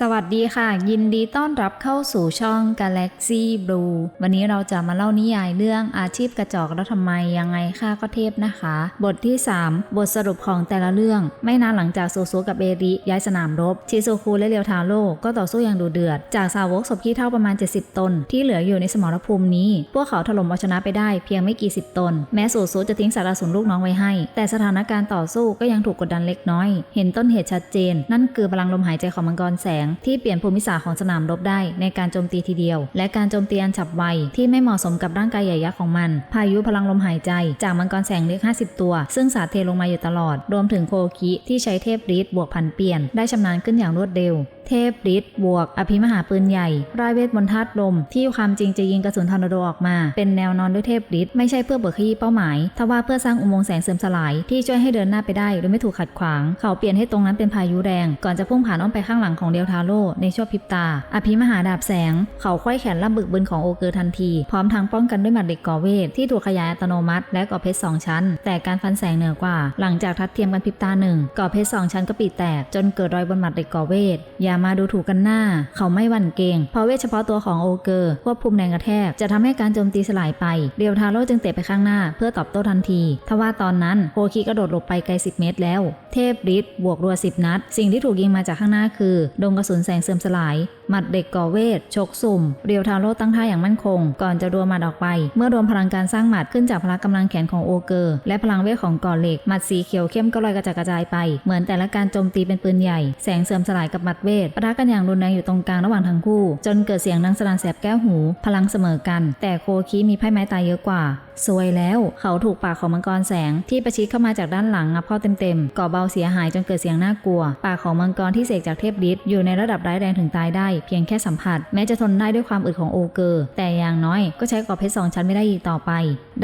สวัสดีค่ะ ยินดีต้อนรับเข้าสู่ช่อง Galaxy Blue วันนี้เราจะมาเล่านิยายเรื่องอาชีพกระจอกแล้วทำไมยังไงค่าก็เทพนะคะ บทที่ 3 บทสรุปของแต่ละเรื่อง ไม่นานหลังจากโซโซกับเบริย้ายสนามรบ ชิโซคุและเรียวทาโร่ก็ต่อสู้อย่างดุเดือด จากสาวกศพขี้เท่าประมาณ 70 ตน ที่เหลืออยู่ในสมรภูมินี้ พวกเขาถล่มเอาชนะไปได้เพียงไม่กี่สิบตน แม้โซโซจะทิ้งสารสนลูกน้องไว้ให้ แต่สถานการณ์ต่อสู้ก็ยังถูกกดดันเล็กน้อย เห็นต้นเหตุชัดเจน นั่นคือพลังลมหายใจของมังกรแสงที่เปลี่ยนภูมิศาสตร์ของสนามรบได้ในการโจมตีทีเดียว และการโจมตีอันฉับไวที่ไม่เหมาะสมกับร่างกายใหญ่ยักษ์ของมัน พายุพลังลมหายใจ จากมังกรแสงเล็ก50 ตัว ซึ่งสาดเทลงมาอยู่ตลอด รวมถึงโคคิที่ใช้เทพฤทธิ์บวกพันเปลี่ยน ได้ชำนาญขึ้นอย่างรวดเร็วเทพฤทธิ์บวก อภิมหาปืนใหญ่รายเวทมนธาตุลม ที่ความจริงจะยิงกระสุนทอร์นาโดออกมา เป็นแนวนอนด้วยเทพฤทธิ์ไม่ใช่เพื่อเบิกขยี้เป้าหมายทว่าเพื่อสร้างอุโมงค์แสงเสื่อมสลายที่ช่วยให้เดินหน้าไปได้โดยไม่ถูกขัดขวาง เขาเปลี่ยนให้ตรงนั้นเป็นพายุแรง ก่อนจะพุ่งผ่านอ้อมไปข้างหลังของเดียวทาโร่ในชั่วพริบตา อภิมหาดาบแสง เขาควยแขนล่ำบึกบึนของโอเกอร์ทันที พร้อมทางป้องกันด้วยหมัดเหล็กก่อเวทที่ถูกขยายอัตโนมัติ และก่อเพชรสองชั้น แต่การฟันแสงเหนือกว่า หลังจากทัดเทียมกันพริบตาหนึ่งก่อเพชรสองชั้นก็ปีแตกจนเกิดรอยบนหมัดเหล็กก่อเวทอย่ามาดูถูกกันหน้า เขาไม่หวั่นเกรงเพราะเวทเฉพาะตัวของโอเกอร์ควบคุมแรงกระแทก จะทำให้การโจมตีสลายไป เรียวทาโร่จึงเตะไปข้างหน้า เพื่อตอบโต้ทันที ทว่าตอนนั้นโคคิกระโดดหลบไปไกล 10 เมตรแล้ว เทพฤทธิ์บวกรัว 10 นัด สิ่งที่ถูกยิงมาจากข้างหน้าคือดงกระสุนแสงเสื่อมสลาย หมัดเด็กก่อเวทชกสุ่ม เรียวทาโร่ตั้งท่าอย่างมั่นคง ก่อนจะรัวหมัดออกไป เมื่อรวมพลังการสร้างหมัดขึ้นจากพละกำลังแขนของโอเกอร์ และพลังเวทของก่อเหล็กหมัดสีเขียวเข้มก็ลอยกระจัดกระจายไปเหมือนแต่ละการโจมตีเป็นปืนใหญ่ แสงเสื่อมสลายกับหมัดเวทปะทะกันอย่างรุนแรงอยู่ตรงกลางระหว่างทั้งคู่ จนเกิดเสียงดังสนั่นแสบแก้วหู พลังเสมอกัน แต่โคคิมีไพ่ไม้ตายเยอะกว่า สวยแล้ว เขาถูกปากของมังกรแสงที่ประชิดเข้ามาจากด้านหลังงับเข้าเต็มๆก่อเบาเสียหายจนเกิดเสียงน่ากลัว ปากของมังกรที่เสกจากเทพฤทธิ์อยู่ในระดับร้ายแรงถึงตายได้ เพียงแค่สัมผัส แม้จะทนได้ด้วยความอึดของโอเกอร์ แต่อย่างน้อยก็ใช้กอบเพชรสองชั้นไม่ได้อีกต่อไป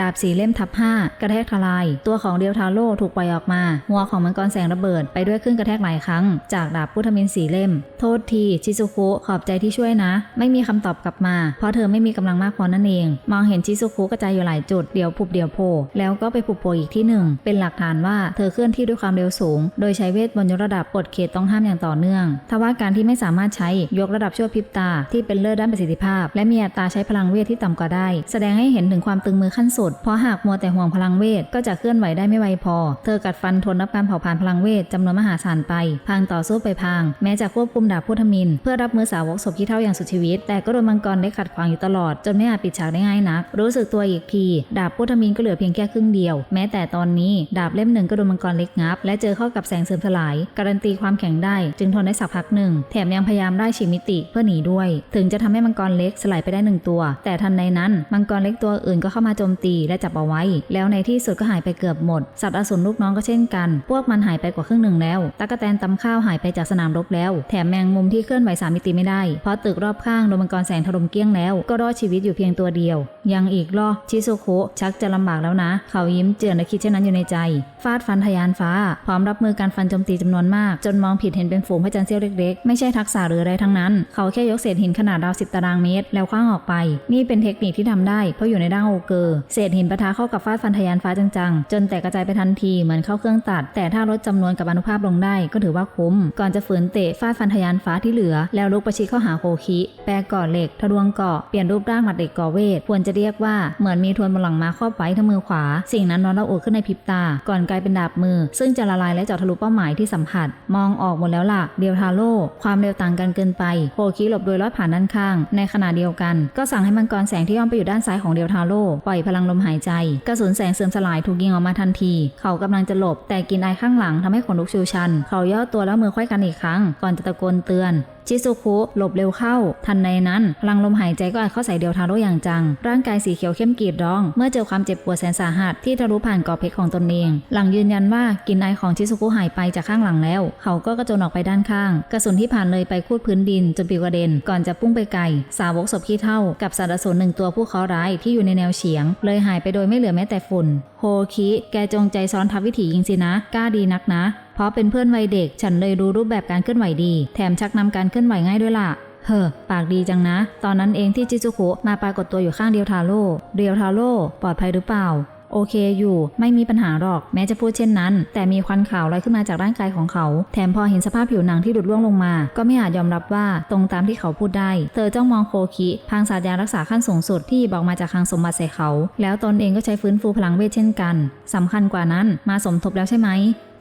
ดาบสีเล่มทับห้ากระแทกทลาย ตัวของเดียวทาโร่ถูกปล่อยออกมา หัวของมังกรแสงระเบิดไปด้วยคลื่นกระแทกหลายครั้ง จากดาบพุทธมินสีเล่ม โทษทีชิซุคุขอบใจที่ช่วยนะ ไม่มีคำตอบกลับมา เพราะเธอไม่มีกำลังมากพอนั่นเอง มองเห็นชิซุคุกระจายอยู่หลายจุดเดี๋ยวผุบเดี๋ยวโผล่แล้วก็ไปผุบโผล่อีกที่หนึ่งเป็นหลักฐานว่าเธอเคลื่อนที่ด้วยความเร็วสูง โดยใช้เวทบนยกระดับกฎเขตต้องห้ามอย่างต่อเนื่องทว่าการที่ไม่สามารถใช้ยกระดับชั่วพริบตาที่เป็นเลิศด้านประสิทธิภาพ และมีอัตราใช้พลังเวทที่ต่ำกว่าได้ แสดงให้เห็นถึงความตึงมือขั้นสุดเพราะหากมัวแต่ห่วงพลังเวทก็จะเคลื่อนไหวได้ไม่ไวพอ เธอกัดฟันทนรับการเผาผลาญพลังเวทจำนวนมหาศาลไปพังต่อสู้ไปพังแม้จะควบคุมดาบพุทธมิน เพื่อรับมือสาวกศพที่เท่าอย่างสุดชีวิต แต่ก็โดนมังกรได้ขัดขวางอยู่ตลอด จนไม่อาจปิดฉากได้ง่ายนัก รู้สึกตัวอีกทีดาบพุทธมินก็เหลือเพียงแค่ครึ่งเดียว แม้แต่ตอนนี้ดาบเล่มหนึ่งก็โดนมังกรเล็กงับ และเจอเข้ากับแสงเสื่อมสลาย การันตีความแข็งได้ จึงทนได้สักพักหนึ่ง แถมยังพยายามได้ฉีกมิติเพื่อหนีด้วย ถึงจะทำให้มังกรเล็กสลายไปได้หนึ่งตัว แต่ทันใดนั้นมังกรเล็กตัวอื่นก็เข้ามาโจมตีและจับเอาไว้ แล้วในที่สุดก็หายไปเกือบหมด สัตว์อสูรลูกน้องก็เช่นกัน พวกมันหายไปกว่าครึ่งหนึ่งแล้วตะกแตนตำข้าวหายไปจากสนามรบแล้ว แถมแมงมุมที่เคลื่อนไหวสามมิติไม่ได้ เพราะตึกรอบข้างโดนมังกรแสงถล่มเกี้ยงแล้ว ก็รอดชีวิตอยู่เพียงตัวเดียว ยังอีกล่อชิซุโคชักจะลำบากแล้วนะ เขายิ้มเจือนและคิดเช่นนั้นอยู่ในใจ ฟาดฟันทะยานฟ้า พร้อมรับมือการฟันโจมตีจำนวนมาก จนมองผิดเห็นเป็นฝูงพระจันทร์เสี้ยวเล็กๆ ไม่ใช่ทักษะหรืออะไรทั้งนั้น เขาแค่ยกเศษหินขนาดราวสิบตารางเมตร แล้วคว้างออกไป นี่เป็นเทคนิคที่ทำได้ เพราะอยู่ในร่างโอเกอร์ เศษหินปะทะเข้ากับฟาดฟันทะยานฟ้าจังๆ จนแตกกระจายไปทันทีเหมือนเข้าเครื่องตัด แต่ถ้าลดจำนวนกับอนุภาพลงได้ก็ถือว่าคุ้ม ก่อนจะฝืนเตะฟาดฟันทะยานฟ้าที่เหลือ แล้วลุกประชิดเข้าหาโคคิ แปรก่อเหล็ก ทะลวงเกาะ เปลี่ยนรูปร่างหมัดเหล็กก่อเวท ควรจะเรียกว่าเหมือนมีทวนบนหลังม้าครอบไว้ทั้งมือขวา สิ่งนั้นร้อนระอุขึ้นในพริบตา ก่อนกลายเป็นดาบมือ ซึ่งจะละลายและเจาะทะลุเป้าหมายที่สัมผัส มองออกหมดแล้วล่ะ เดียวทาโร่ความเร็วต่างกันเกินไปโคคิหลบโดยลอดผ่านด้านข้าง ในขณะเดียวกัน ก็สั่งให้มังกรแสงที่ย่อมไปอยู่ด้านซ้ายของเดียวทาโร่ปล่อยพลังลมหายใจ กระสุนแสงเสื่อมสลายถูกยิงออกมาทันที เขากำลังจะหลบ แต่กินไอข้างหลังทำให้ขนลุกชูชัน เขาย่อตัวแล้วมือควยกันอีกครั้ง ก่อนจะตะโกนเตือน ชิซุคุหลบเร็วเข้า ทันในนั้น พลังลมหายใจก็อัดเข้าใส่เดียวทาโร่อย่างจัง ร่างกายสีเขียวเข้มกรีดร้อง เมื่อเจอความเจ็บปวดแสนสาหัสที่ทะลุผ่านกอบเพชรของตนเอง หลังยืนยันว่ากินไอของชิซุคุหายไปจากข้างหลังแล้ว เขาก็กระโจนออกไปด้านข้าง กระสุนที่ผ่านเลยไปคูดพื้นดินจนปลิวกระเด็น ก่อนจะพุ่งไปไกล สาวกศพขี้เท่า กับสัตว์อสูรหนึ่งตัวผู้เคราะห์ร้ายที่อยู่ในแนวเฉียง เลยหายไปโดยไม่เหลือแม้แต่ฝุ่น โฮคิ แกจงใจซ้อนทับวิถียิงสินะ กล้าดีนักนะ เพราะเป็นเพื่อนวัยเด็ก ฉันเลยรู้รูปแบบการเคลื่อนไหวดี แถมชักนำการเคลื่อนไหวง่ายด้วยล่ะเฮ้อปากดีจังนะ ตอนนั้นเองที่จิซุคุมาปรากฏตัวอยู่ข้างเดียวทาโร่เดียวทาโร่ปลอดภัยหรือเปล่า โอเคอยู่ ไม่มีปัญหาหรอกแม้จะพูดเช่นนั้น แต่มีควันขาวลอยขึ้นมาจากร่างกายของเขา แถมพอเห็นสภาพผิวหนังที่ดุดร่วงลงมา ก็ไม่อาจยอมรับว่าตรงตามที่เขาพูดได้ เธอจ้องมองโคคิพางศาสตร์ยารักษาขั้นสูงสุดที่บอกมาจากคลังสมบัติใส่เขา แล้วตนเองก็ใช้ฟื้นฟูพลังเวทเช่นกันสำคัญกว่านั้นมาสมทบแล้วใช่ไหม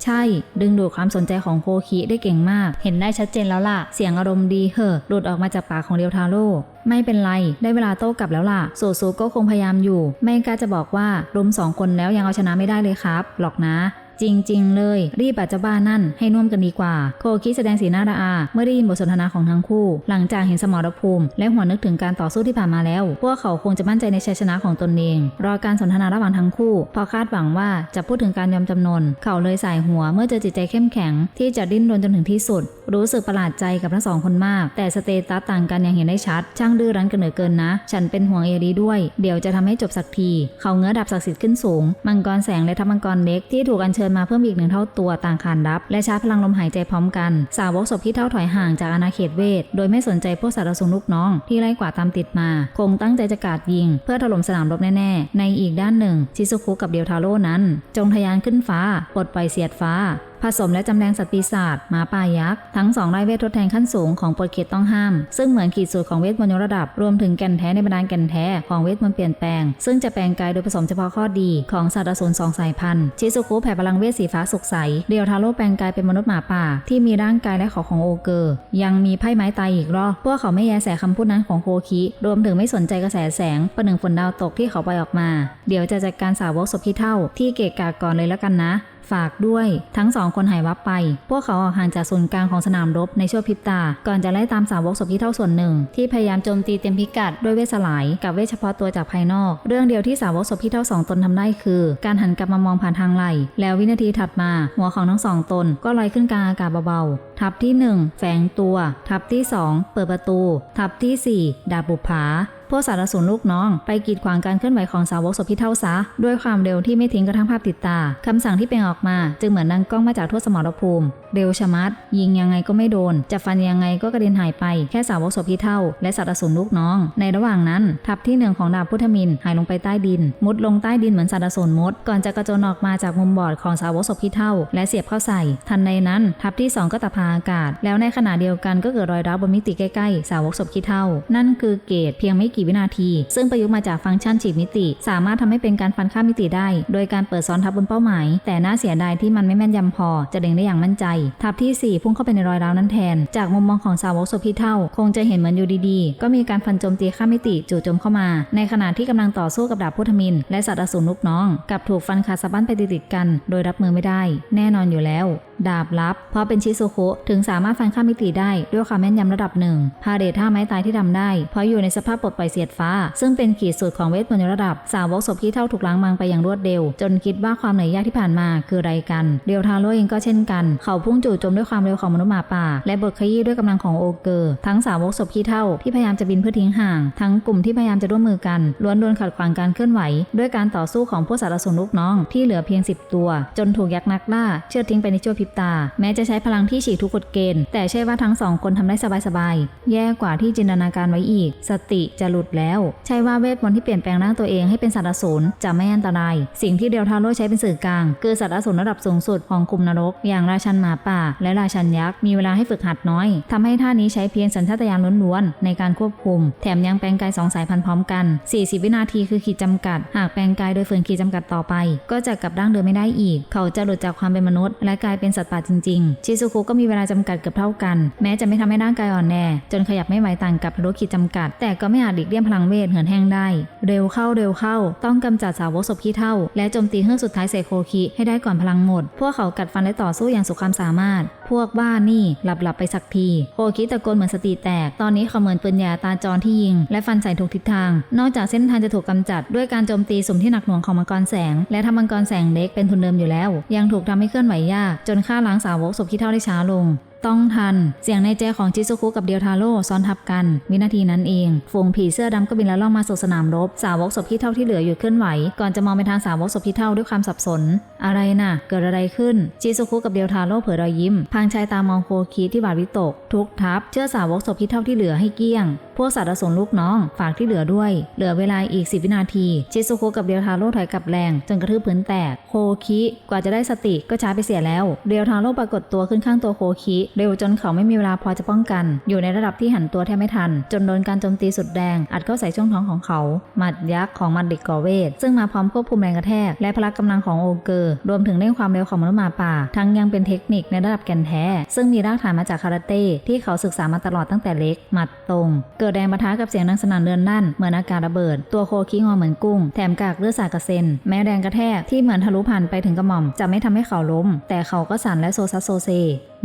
ใช่ ดึงดูดความสนใจของโคคิได้เก่งมาก เห็นได้ชัดเจนแล้วล่ะ เสียงอารมณ์ดีเหอะหลุดออกมาจากปากของเดียวทาโร่ไม่เป็นไร ได้เวลาโต้กลับแล้วล่ะโซซูก็คงพยายามอยู่ ไม่กล้าจะบอกว่ารุมสองคนแล้วยังเอาชนะไม่ได้เลยครับ หรอกนะ จริง ๆ เลย รีบอาจจะบ้านั่นให้น่วมกันดีกว่า โคคิแสดงสีหน้าระอา เมื่อได้ยินบทสนทนาของทั้งคู่ หลังจากเห็นสมรภูมิ และหัวนึกถึงการต่อสู้ที่ผ่านมาแล้ว พวกเขาคงจะมั่นใจในชัยชนะของตนเอง รอการสนทนาระหว่างทั้งคู่ พอคาดหวังว่าจะพูดถึงการยอมจำนน เขาเลยสายหัวเมื่อเจอจิตใจเข้มแข็ง ที่จะดิ้นรนจนถึงที่สุด รู้สึกประหลาดใจกับทั้งสองคนมาก แต่สเตตัสต่างกันอย่างเห็นได้ชัด ช่างดื้อรั้นกันเหลือเกินนะ ฉันเป็นห่วงเอรีด้วย เดี๋ยวจะทำให้จบสักที เขาเงื้อดาบศักดิ์สิทธิ์ขึ้นสูง มังกรแสงและทัพมังกรเล็กที่ถูกอัญเชิญมาเพิ่มอีกหนึ่งเท่าตัวต่างขานรับ และชาร์จพลังลมหายใจพร้อมกัน สาวกศพที่เท่าถอยห่างจากอาณาเขตเวท โดยไม่สนใจพวกสารสนลูกน้อง ที่ไล่กว่าดตามติดมา คงตั้งใจจะกาดยิง เพื่อถล่มสนามรบแน่ๆ ในอีกด้านหนึ่ง ชิซุคุกับเดียวทาโร่นั้น จงทะยานขึ้นฟ้าปลดปล่อยเสียดฟ้า ผสมและจำแรงสัตว์ปีศาจหมาป่ายักษ์ ทั้งสองได้เวททดแทนขั้นสูงของปลดเขตต้องห้าม ซึ่งเหมือนขีดสูตรของเวทมนต์ยกระดับ รวมถึงแก่นแท้ในบรรดาแก่นแท้ของเวทมนต์เปลี่ยนแปลง ซึ่งจะแปลงกายโดยผสมเฉพาะข้อดีของสัตว์อสูรสองสายพันธุ์ชิซุคุแผ่พลังเวทสีฟ้าสุกใส เดียวทาโร่แปลงกายเป็นมนุษย์หมาป่า ที่มีร่างกายและขอของโอเกอร์ยังมีไพ่ไม้ตายอีกรอบพวกเขาไม่แยแสคำพูดนั้นของโคคิรวมถึงไม่สนใจกระแสแสงประหนึ่งฝนดาวตกที่เขาปล่อยออกมา เดี๋ยวจะจัดการสาวกศพที่เท่าที่เกะกะก่อนเลยแล้วกันนะ ฝากด้วยทั้งสองคนหายวับไป พวกเขาออกห่างจากศูนย์กลางของสนามรบในช่วงพริบตา ก่อนจะไล่ตามสาวกศพที่เท่าส่วนหนึ่ง ที่พยายามโจมตีเต็มพิกัดด้วยเวสลาย กับเวทเฉพาะตัวจากภายนอก เรื่องเดียวที่สาวกศพที่เท่าสองตนทำได้คือ การหันกลับมามองผ่านทางไหลแล้ววินาทีถัดมา หัวของทั้งสองตน ก็ลอยขึ้นกลางอากาศเบาๆ ทับที่หนึ่งแฝงตัว ทับที่สองเปิดประตู ทับที่สี่ดาบบุปผา พวกสารสูรลูกน้อง ไปกีดขวางการเคลื่อนไหวของสาวกศพพี่เท่าซะ ด้วยความเร็วที่ไม่ทิ้งกระทั่งภาพติดตาคำสั่งที่เป็นออกมา จึงเหมือนดังกล้องมาจากทั่วสมรภูมิ เร็วชะมัด ยิงยังไงก็ไม่โดน จะฟันยังไงก็กระเด็นหายไป แค่สาวกศพพี่เท่า และสัตว์อสูรลูกน้อง ในระหว่างนั้น ทัพที่หนึ่งของดาบพุทธมินหายลงไปใต้ดิน มุดลงใต้ดินเหมือนสัตว์อสูรมด ก่อนจะกระโจนออกมาจากมุมบอดของสาวกศพพี่เท่า และเสียบเข้าใส่ ทันใดนั้น ทัพที่สองก็ตะพาอากาศ แล้วในขณะเดียวกันก็เกิดรอยร้าวบนมิติใกล้ๆ สาวกศพขี้เท่า นั่นคือเกตเพียงไม่กี่วินาที ซึ่งประยุกต์มาจากฟังก์ชันฉีดมิติ สามารถทำให้เป็นการฟันข้ามมิติได้ โดยการเปิดซ้อนทับบนเป้าหมาย แต่น่าเสียดายที่มันไม่แม่นยำพอ จะเล็งได้อย่างมั่นใจ ทับที่ 4 พุ่งเข้าไปในรอยร้าวนั้นแทน จากมุมมองของสาวกศพขี้เท่า คงจะเห็นเหมือนอยู่ดีๆ ก็มีการฟันโจมตีข้ามมิติจู่โจมเข้ามา ในขณะที่กำลังต่อสู้กับดาบพุทธมิน และสัตว์อสูรลูกน้อง กับถูกฟันขาดสะบั้นไปติดๆกัน โดยรับมือไม่ได้ แน่นอนอยู่แล้วดาบลับ เพราะเป็นชิซุโคถึงสามารถฟันข้ามมิติได้ด้วยความแม่นยำระดับหนึ่งพาเดทท่าไม้ตายที่ทำได้ เพราะอยู่ในสภาพปลดปล่อยเสียดฟ้า ซึ่งเป็นขีดสุดของเวทมนต์ระดับ สาวกศพที่เท่าถูกล้างมังไปอย่างรวดเร็ว จนคิดว่าความเหนื่อยยากที่ผ่านมาคือไรกัน เดียวทาโร่เองก็เช่นกัน เขาพุ่งจู่โจมด้วยความเร็วของมนุษย์หมาป่า และบทขยี้ด้วยกำลังของโอเกอร์ ทั้งสาวกศพที่เท่าที่พยายามจะบินเพื่อทิ้งห่าง ทั้งกลุ่มที่พยายามจะร่วมมือกันล้วนโดนขัดขวางการเคลื่อนไหว ด้วยการต่อสู้ของพวกสารสนลูกน้องที่เหลือเพียง 10 ตัว จนถูกยักษ์นักล่าเชือดทิ้งไปในชั่วพริบตา แม้จะใช้พลังที่ฉีกทุกกฎเกณฑ์แต่ใช่ว่าทั้งสองคนทำได้สบายๆแย่กว่าที่จินตนาการไว้อีก สติจะหลุดแล้ว ใช่ว่าเวทมนต์ที่เปลี่ยนแปลงร่างตัวเองให้เป็นสัตว์อสูรจะไม่อันตราย สิ่งที่เดลทาโร่ใช้เป็นสื่อกลาง คือสัตว์อสูรระดับสูงสุดของคุมนรก อย่างราชันหมาป่า และราชันยักษ์มีเวลาให้ฝึกหัดน้อยทำให้ท่านี้ใช้เพียงสัญชาตญาณล้วนๆในการควบคุม แถมยังแปลงกายสองสายพันธุ์พร้อมกัน 40 วินาทีคือขีดจำกัด หากแปลงกายโดยฝืนขีดจำกัดต่อไป ก็จะกลับร่างเดิมไม่ได้อีก เขาจะหลุดจากความเป็นมนุษย์ และกลายเป็นสัตว์ป่าจริงๆ ชิซุคุก็มีเวลาจำกัดเกือบเท่ากัน แม้จะไม่ทำให้ร่างกายอ่อนแอจนขยับไม่ไหวต่างกับทะลุขีดจำกัด แต่ก็ไม่อาจหลีกเลี่ยงพลังเวทเหินแห้งได้ เร็วเข้าเร็วเข้า ต้องกำจัดสาวกศพขี้เท่า และโจมตีเครื่องสุดท้ายใส่โคคิให้ได้ก่อนพลังหมด พวกเขากัดฟันและต่อสู้อย่างสุดความสามารถ พวกบ้านี่หลับหลับๆไปสักที โคคิตะโกนเหมือนสติแตก ตอนนี้เขาเหมือนปืนยาตาจรที่ยิง และฟันใส่ถูกทิศทาง นอกจากเส้นทางจะถูกกำจัดด้วยการโจมตีสุ่มที่หนักหน่วงของมังกรแสง และทำมังกรแสงเล็กเป็นทุนเดิมอยู่แล้ว ยังถูกทำให้เคลื่อนไหวยาก จนฆ่าล้างสาวกศพขี้เท่าได้ช้าลง ต้องทัน เสียงในใจของจิซุคุกับเดียวทาโร่ซ้อนทับกัน วินาทีนั้นเอง ฝูงผีเสื้อดำก็บินละล่องมาสู่สนามรบ สาวกศพที่เท่าที่เหลือหยุดเคลื่อนไหว ก่อนจะมองไปทางสาวกศพที่เท่าด้วยความสับสนอะไรน่ะ เกิดอะไรขึ้น จิซุคุกับเดียวทาโร่เผยรอยยิ้มพางชายตามองโคคิที่บาดวิตก ทุกทับ เชื่อสาวกศพที่เท่าที่เหลือให้เกี้ยง พวกสัตว์อสูรลูกน้อง ฝากที่เหลือด้วย เหลือเวลาอีก10วินาทีชิซุคุกับเรียวทาโร่ถอยกลับแรง จนกระทืบพื้นแตก โคคิ กว่าจะได้สติก็ช้าไปเสียแล้วเรียวทาโร่ปรากฏตัวขึ้นข้างตัวโคคิ เร็วจนเขาไม่มีเวลาพอจะป้องกัน อยู่ในระดับที่หันตัวแทบไม่ทัน จนโดนการโจมตีสุดแรงอัดเข้าใส่ช่วงท้องของเขา หมัดยักษ์ของมันเด็กกอเวทซึ่งมาพร้อมควบคุมแรงกระแทกและพละกำลังของโอเกอร์รวมถึงเร่งความเร็วของมนุษย์หมาป่า ทั้งยังเป็นเทคนิคในระดับแก่นแท้ ซึ่งมีรากฐานมาจากคาราเต้ที่เขาศึกษามาตลอดตั้งแต่เล็ก หมัดตรง เกิดแรงปะทะกับเสียงดังสนั่นเรือนลั่น เหมือนอากาศระเบิด ตัวโคคิงอเหมือนกุ้ง แถมกากเลือดสาดกระเซ็น แม้แรงกระแทกที่เหมือนทะลุผ่านไปถึงกระหม่อม จะไม่ทำให้เขาล้ม แต่เขาก็สั่นและโซซัสโซเซ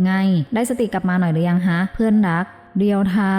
ไง ได้สติกลับมาหน่อยหรือยังฮะ เพื่อนรัก เรียวทา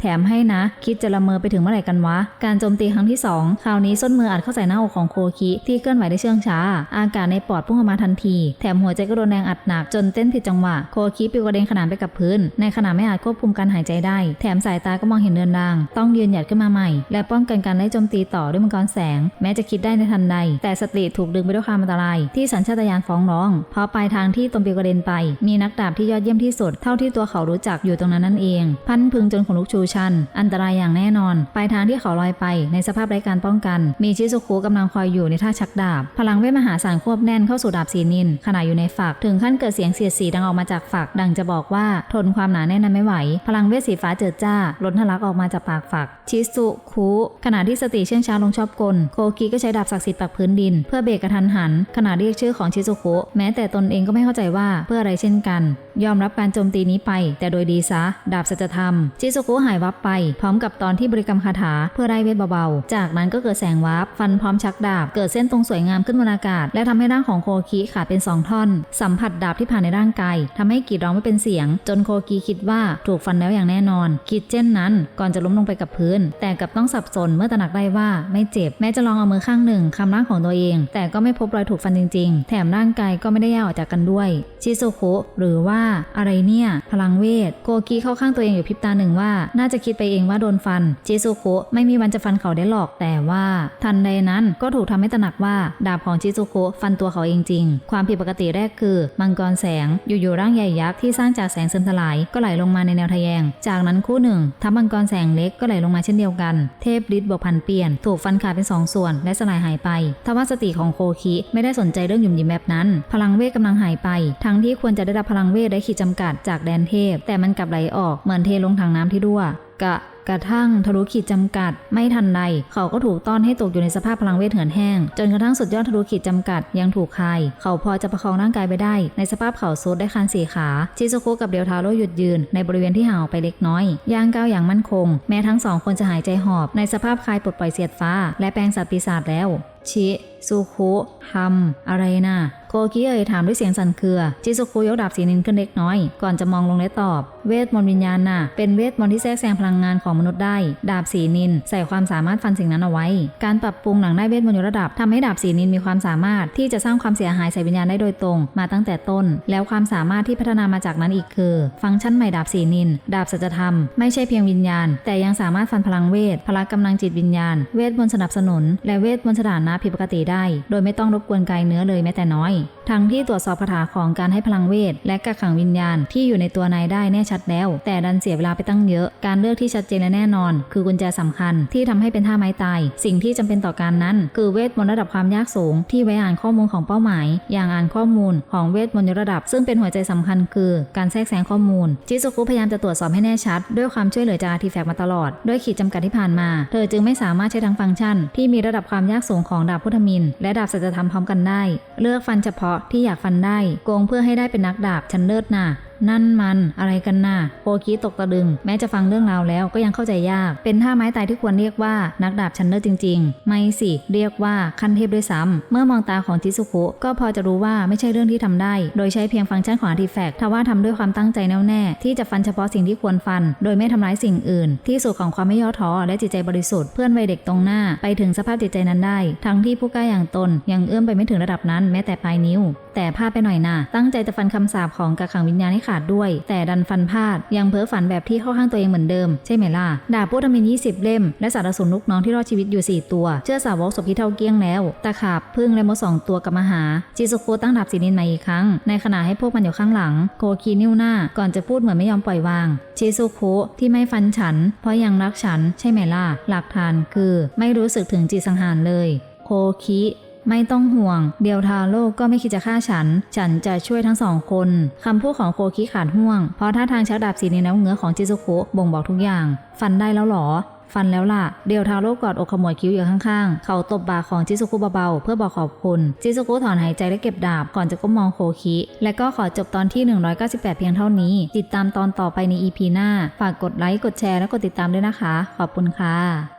แถมให้นะ คิดจะละเมอไปถึงเมื่อไหร่กันวะ การโจมตีครั้งที่ 2 คราวนี้ส้นมืออัดเข้าใส่หน้าอกของโคคิที่เคลื่อนไหวได้เชื่องช้า อากาศในปอดพุ่งออกมาทันที แถมหัวใจก็โดนแรงอัดหนักจนเต้นผิดจังหวะ โคคิปิวกระเด็นขนานไปกับพื้น ในขณะไม่อาจควบคุมการหายใจได้ แถมสายตาก็มองเห็นเดินราง ต้องยืนหยัดขึ้นมาใหม่ และป้องกันการไล่โจมตีต่อด้วยมังกรแสง แม้จะคิดได้ในทันใด แต่สติถูกดึงไปด้วยความอันตราย ที่สัญชาตญาณฟ้องร้องเพราะปลายทางที่ตนปิวกระเด็นไป มีนักดาบที่ยอดเยี่ยมที่สุดเท่าที่ตัวเขารู้จักอยู่ตรงนั้นนั่นเอง พันพึงจนขนลุกชูชัน อันตรายอย่างแน่นอน ปลายทางที่เขาลอยไปในสภาพไร้การป้องกัน มีชิซุคุกำลังคอยอยู่ในท่าชักดาบ พลังเวทมหาศาลควบแน่นเข้าสู่ดาบสีนินขณะอยู่ในฝักถึงขั้นเกิดเสียงเสียดสีดังออกมาจากฝัก ดังจะบอกว่าทนความหนาแน่นนั้นไม่ไหว พลังเวทสีฟ้าเจิดจ้าล้นทะลักออกมาจากปากฝัก ชิซุคุขณะที่สติเชื่องช้าลงชอบกลโคกิก็ใช้ดาบศักดิ์สิทธิ์ปักพื้นดิน เพื่อเบรกกระทันหัน ขณะเรียกชื่อของชิซุคุแม้แต่ตนเองก็ไม่เข้าใจว่าเพื่ออะไรเช่นกัน ยอมรับการโจมตีนี้ไป แต่โดยดีซะ ดาบสัจธรรม ชิซุคุหายวับไป พร้อมกับตอนที่บริกรรมคาถาเพื่อไล่เวทเบาๆ จากนั้นก็เกิดแสงวับฟันพร้อมชักดาบ เกิดเส้นตรงสวยงามขึ้นบนอากาศ และทำให้ร่างของโคคิขาดเป็นสองท่อน สัมผัสดาบที่ผ่านในร่างกายทำให้กรีดร้องไม่เป็นเสียง จนโคคิคิดว่าถูกฟันแล้วอย่างแน่นอน คิดเช่นนั้น ก่อนจะล้มลงไปกับพื้น แต่กับต้องสับสนเมื่อตระหนักได้ว่าไม่เจ็บแม้จะลองเอามือข้างหนึ่งคำร่างของตัวเอง แต่ก็ไม่พบรอยถูกฟันจริง ๆ แถมร่างกายก็ไม่ได้แยกออกจากกันด้วย ชิโซคุหรือว่าอะไรเนี่ย พลังเวท โกกิเข้าข้างตัวเองอยู่พิบตาหนึ่งว่าน่าจะคิดไปเองว่าโดนฟันชิซุคุไม่มีวันจะฟันเขาได้หรอกแต่ว่า ทันใดนั้นก็ถูกทำให้ตระหนักว่าดาบของชิซุคุฟันตัวเขาเองจริง ความผิดปกติแรกคือ มังกรแสงอยู่ๆร่างใหญ่ยักษ์ที่สร้างจากแสงซึมสลายก็ไหลลงมาในแนวทะแยง จากนั้นคู่หนึ่งทัพมังกรแสงเล็กก็ไหลลงมาเช่นเดียวกัน เทพฤทธิ์บวกพันเปลี่ยน ถูกฟันขาดเป็นสองส่วน และสลายหายไปทว่าสติของโคคิไม่ได้สนใจเรื่องหยุ่มหยิมแบบนั้น พลังเวทกำลังหายไป ทั้งที่ควรจะได้รับพลังเวทได้ขีดจำกัดจากแดนเทพ แต่มันกลับไหลออกเหมือนเทลงถังน้ำที่รั่ว กะกระทั่งทะลุขีดจำกัด ไม่ทันใดเขาก็ถูกต้อนให้ตกอยู่ในสภาพพลังเวทเหือนแห้ง จนกระทั่งสุดยอดทะลุขีดจำกัดยังถูกคายเขาพอจะประคองร่างกายไปได้ ในสภาพเขาซุดได้คานสี่ขาชิซุคุกับเดียวทาโร่หยุดยืน ในบริเวณที่ห่างออกไปเล็กน้อยย่างก้าวอย่างมั่นคง แม้ทั้งสองคนจะหายใจหอบ ในสภาพคลายปลดปล่อยเสียดฟ้า และแปลงสัตว์ปีศาจแล้ว ชิซุคุฮัม อะไรนะ่ะโคกิเอ่ยถามด้วยเสียงสั่นเครือ จิซุคุยกดาบสีนินขึ้นเล็กน้อย ก่อนจะมองลงและตอบ เวทมนต์วิญญาณน่ะ เป็นเวทมนต์ที่แทรกแซงพลังงานของมนุษย์ได้ ดาบสีนินใส่ความสามารถฟันสิ่งนั้นเอาไว้ การปรับปรุงหลังได้เวทมนต์ยกระดับทำให้ดาบสีนินมีความสามารถที่จะสร้างความเสียหายใส่วิญญาณได้โดยตรง มาตั้งแต่ต้น แล้วความสามารถที่พัฒนามาจากนั้นอีกคือ ฟังก์ชันใหม่ดาบสีนิน ดาบสัจธรรม ไม่ใช่เพียงวิญญาณ แต่ยังสามารถฟันพลังเวท พละกำลังจิตวิญญาณ เวทมนต์สนับสนุน และเวทมนต์สถานะผิดปกติได้ โดยไม่ต้องรบกวนกายเนื้อเลยแม้แต่น้อย ทั้งที่ตรวจสอบคาถาของการให้พลังเวท และกักขังวิญญาณที่อยู่ในตัวนายได้แน่ชัดแล้ว แต่ดันเสียเวลาไปตั้งเยอะ การเลือกที่ชัดเจนและแน่นอน คือกุญแจสำคัญที่ทำให้เป็นท่าไม้ตาย สิ่งที่จำเป็นต่อการนั้น คือเวทมนต์ระดับความยากสูง ที่ไว้อ่านข้อมูลของเป้าหมาย อย่างอ่านข้อมูลของเวทมนต์ระดับ ซึ่งเป็นหัวใจสำคัญคือการแทรกแซงข้อมูลจิซุคุพยายามจะตรวจสอบให้แน่ชัด ด้วยความช่วยเหลือจากอาร์ติแฟกต์มาตลอด ด้วยขีดจำกัดที่ผ่านมา เธอจึงไม่สามารถใช้ทั้งฟังก์ชัน ที่มีระดับความยากสูงของดาบพุทธมิน และดาบสัจธรรมพร้อมกันได้ เลือกฟันเฉพาะที่อยากฟันได้ โกงเพื่อให้ได้เป็นนักดาบชั้นเลิศน่ะ นั่นมันอะไรกันน่ะโคคิตกตะลึง แม้จะฟังเรื่องราวแล้วก็ยังเข้าใจยาก เป็นท่าไม้ตายที่ควรเรียกว่านักดาบชั้นเลิศจริง ๆ ไม่สิ เรียกว่าขั้นเทพด้วยซ้ำเมื่อมองตาของจิซุคุก็พอจะรู้ว่าไม่ใช่เรื่องที่ทำได้ โดยใช้เพียงฟังก์ชันของอาร์ติแฟกต์ทว่าทำด้วยความตั้งใจแน่วแน่ที่จะฟันเฉพาะสิ่งที่ควรฟัน โดยไม่ทำร้ายสิ่งอื่น ที่สุดของความไม่ย่อท้อและจิตใจบริสุทธิ์เพื่อนวัยเด็กตรงหน้าไปถึงสภาพจิตใจนั้นได้ ทั้งที่ผู้กล้าอย่างตนยังเอื้อมไปไม่ถึงระดับนั้นแม้แต่ปลายนิ้ว แต่พลาดไปหน่อยน่ะตั้งใจจะฟันคำสาปของกักขังวิญญาณให้ขาดด้วย แต่ดันฟันพลาด ยังเพ้อฝันแบบที่เข้าข้างตัวเองเหมือนเดิม ใช่ไหมล่ะ ดาบพุทธมิน20 เล่ม และสารสนลูกน้องที่รอดชีวิตอยู่ 4 ตัว เชื่อสาวกศพที่เท่าเกี้ยงแล้ว ตะขาบพึ่งและมดสองตัวกลับมาหา จิซุคุตั้งดาบสีนินมาอีกครั้ง ในขณะให้พวกมันอยู่ข้างหลัง โคคีนิ้วหน้า ก่อนจะพูดเหมือนไม่ยอมปล่อยวางจิซุคุที่ไม่ฟันฉัน เพราะยังรักฉัน ใช่ไหมล่ะ หลักฐานคือ ไม่รู้สึกถึงจิตสังหารเลย โคคิ ไม่ต้องห่วง เดียวทาโร่ก็ไม่คิดจะฆ่าฉัน ฉันจะช่วยทั้งสองคนคำพูดของโคคิขาดห่วง เพราะท่าทางชักดาบสีในน้ำเงื้อของจิซุคะบ่งบอกทุกอย่าง ฟันได้แล้วหรอฟันแล้วล่ะ เดียวทาโร่กอดอกขมวดคิ้วอยู่ข้างๆ เขาตบบ่าของจิซุคุเบาๆ เพื่อบอกขอบคุณ จิซุคุถอนหายใจและเก็บดาบก่อนจะก้มมองโคคิ และก็ขอจบตอนที่ 198 เพียงเท่านี้ ติดตามตอนต่อไปใน EP หน้า ฝากกดไลค์ กดแชร์ และกดติดตามด้วยนะคะ ขอบคุณค่ะ